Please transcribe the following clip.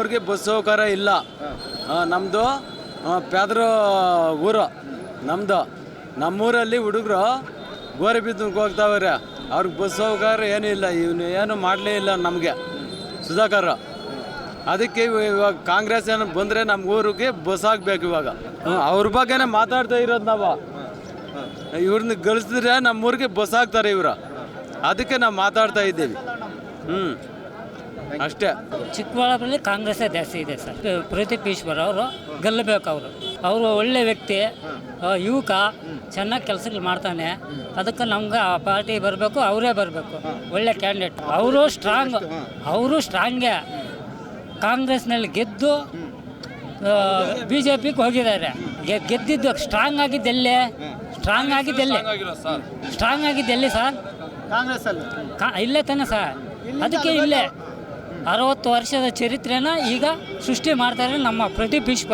ಊರಿಗೆ ಬಸ್ ಸೌಕರ್ಯ ಇಲ್ಲ. ನಮ್ಮದು ಪ್ಯಾದ್ರ ಊರು ನಮ್ಮದು ನಮ್ಮೂರಲ್ಲಿ ಹುಡುಗರು ಗೋರೆ ಬಿದ್ದಕ್ಕೆ ಹೋಗ್ತಾವ್ರೆ. ಅವ್ರಿಗೆ ಬಸ್ ಸೌಕರ್ಯ ಏನೂ ಇಲ್ಲ, ಇವನು ಏನು ಮಾಡಲೇ ಇಲ್ಲ ನಮಗೆ, ಸುಧಾಕರ್. ಅದಕ್ಕೆ ಇವಾಗ ಕಾಂಗ್ರೆಸ್ ಏನು ಬಂದರೆ ನಮ್ಮ ಊರಿಗೆ ಬಸ್ ಆಗಬೇಕು ಇವಾಗ. ಅವ್ರ ಬಗ್ಗೆನೇ ಮಾತಾಡ್ತಾ ಇರೋದು ನಾವು. ಇವ್ರನ್ನ ಗಳಿಸಿದ್ರೆ ನಮ್ಮ ಊರಿಗೆ ಬಸ್ ಹಾಕ್ತಾರೆ ಇವರು. ಅದಕ್ಕೆ ನಾವು ಮಾತಾಡ್ತಾ ಇದ್ದೀವಿ. ಹ್ಞೂ ಅಷ್ಟೇ. ಚಿಕ್ಕಬಳ್ಳಾಪುರಲ್ಲಿ ಕಾಂಗ್ರೆಸ್ಸೇ ಜಾಸ್ತಿ ಇದೆ ಸರ್. ಪ್ರದೀಪ್ ಈಶ್ವರ್ ಅವರು ಗೆಲ್ಲಬೇಕು ಅವರು. ಅವರು ಒಳ್ಳೆ ವ್ಯಕ್ತಿ ಯುವಕ ಚೆನ್ನಾಗಿ ಕೆಲಸಗಳು ಮಾಡ್ತಾನೆ. ಅದಕ್ಕೆ ನಮ್ಗೆ ಆ ಪಾರ್ಟಿ ಬರಬೇಕು ಅವರೇ ಬರಬೇಕು. ಒಳ್ಳೆ ಕ್ಯಾಂಡಿಡೇಟ್. ಅವರು ಸ್ಟ್ರಾಂಗ್ ಅವರು ಸ್ಟ್ರಾಂಗೇ ಕಾಂಗ್ರೆಸ್ನಲ್ಲಿ ಗೆದ್ದು ಬಿ ಜೆ ಪಿಗೆ ಹೋಗಿದ್ದಾರೆ. ಗೆ- ಗೆದ್ದಿದ್ದು ಸ್ಟ್ರಾಂಗ್ ಆಗಿದ್ದೆಲ್ಲೇ ಸ್ಟ್ರಾಂಗ್ ಆಗಿದ್ದೆಲ್ಲೇ ಸ್ಟ್ರಾಂಗ್ ಆಗಿದ್ದೆಲ್ಲಿ ಸರ್. ಕಾಂಗ್ರೆಸ್ ಇಲ್ಲೇ ತಾನೆ ಸರ್. ಅದಕ್ಕೆ ಇಲ್ಲೇ. ಅರವತ್ತು ವರ್ಷದ ಚರಿತ್ರೆಯನ್ನು ಈಗ ಸೃಷ್ಟಿ ಮಾಡ್ತಾರೆ ನಮ್ಮ ಪ್ರದೀಪ್ ಈಶ್ವರ್